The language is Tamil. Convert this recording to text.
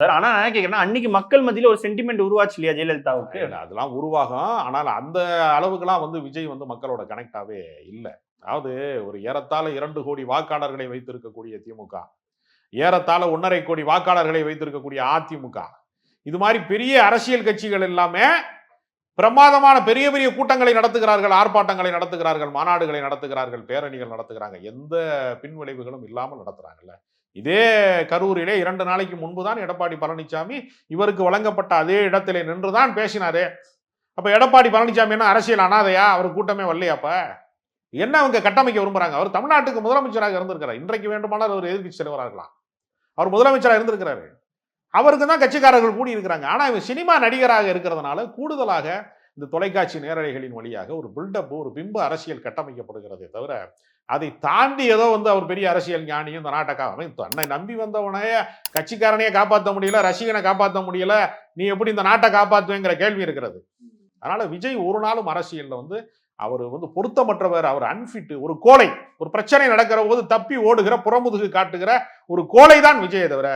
சார் ஆனா நான் அன்னைக்கு மக்கள் மத்தியில ஒரு சென்டிமெண்ட் உருவாச்சு இல்லையா ஜெயலலிதாவுக்கு? அதெல்லாம் உருவாகும். ஆனால் அந்த அளவுக்குலாம் வந்து விஜய் வந்து மக்களோட கனெக்டாவே இல்லை. அதாவது ஒரு ஏறத்தாழ இரண்டு கோடி வாக்காளர்களை வைத்திருக்கக்கூடிய திமுக ஏறத்தாழ ஒன்றரை கோடி வாக்காளர்களை வைத்திருக்கக்கூடிய அதிமுக இது மாதிரி பெரிய அரசியல் கட்சிகள் எல்லாமே பிரமாதமான பெரிய பெரிய கூட்டங்களை நடத்துகிறார்கள் ஆர்ப்பாட்டங்களை நடத்துகிறார்கள் மாநாடுகளை நடத்துகிறார்கள் பேரணிகள் நடத்துகிறாங்க. எந்த பின்விளைவுகளும் இல்லாமல் நடத்துறாங்கல்ல. இதே கரூரிலே இரண்டு நாளைக்கு முன்பு தான் எடப்பாடி பழனிசாமி இவருக்கு வழங்கப்பட்ட அதே இடத்திலே நின்று தான் பேசினாரே. அப்போ எடப்பாடி பழனிசாமி என்ன அரசியல் அனாதையா? அவர் கூட்டமே வரலையாப்ப என்ன அவங்க கட்டமைக்க விரும்புறாங்க? அவர் தமிழ்நாட்டுக்கு முதலமைச்சராக இருந்திருக்கிறார். இன்றைக்கு வேண்டுமானால் அவர் எதிர்க்கட்சி தலைவராக இருக்கலாம். அவர் முதலமைச்சராக இருந்திருக்கிறாரு. அவருக்கு தான் கட்சிக்காரர்கள் கூடி இருக்கிறாங்க ஆனால் இவர் சினிமா நடிகராக இருக்கிறதுனால கூடுதலாக இந்த தொலைக்காட்சி நேரலைகளின் வழியாக ஒரு பில்டப் ஒரு பிம்ப அரசியல் கட்டமைக்கப்படுகிறதே தவிர அதை தாண்டி ஏதோ வந்து அவர் பெரிய அரசியல் ஞானியும் இந்த நாட்டை தன்னை நம்பி வந்தவனைய கட்சிக்காரனையே காப்பாற்ற முடியல ரசிகனை காப்பாற்ற முடியல நீ எப்படி இந்த நாட்டை காப்பாற்றுவேங்கிற கேள்வி இருக்கிறது. அதனால விஜய் ஒரு நாளும் அரசியலில் வந்து அவர் வந்து பொருத்தமற்றவர் அவர் அன்ஃபிட் ஒரு கோலை ஒரு பிரச்சனை நடக்கிற போது தப்பி ஓடுகிற புறமுதுகு காட்டுகிற ஒரு கோலை தான் விஜயை தவிர